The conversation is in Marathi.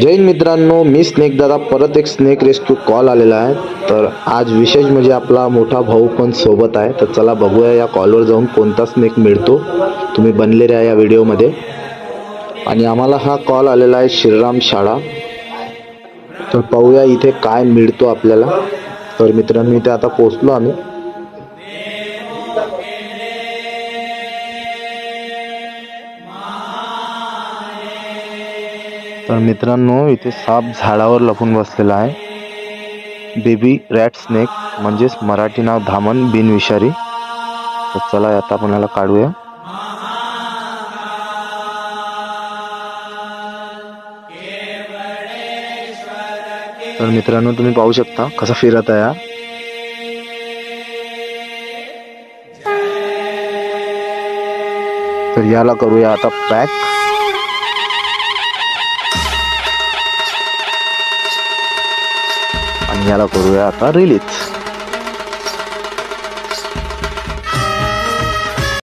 जैन मित्रांनो मी स्नेक दादा परत एक स्नेक रेस्क्यू कॉल आलेला आहे. तर आज विशेष म्हणजे आपला मोठा भाऊ पण सोबत आहे. तर चला बघूया या कॉलवर जाऊन कोणता स्नेक मिळतो. तुम्ही बनले राहा या व्हिडिओमध्ये आणि आम्हाला हा कॉल आलेला आहे श्रीराम शाळा. तर पाहूया इथे काय मिळतो आपल्याला. तर मित्रांनो इथे आता पोचलो आम्ही. तर मित्रांनो इथे साप झाडावर लपून बसलेला आहे. बेबी रॅट स्नेक म्हणजेच मराठी नाव धामण बिनविषारी तर चला आता आपण याला काढूया. तर मित्रांनो तुम्ही पाहू शकता कसा फिरत आहे हा. तर याला करूया आता पॅक. आणि याला करूया आता रिलीज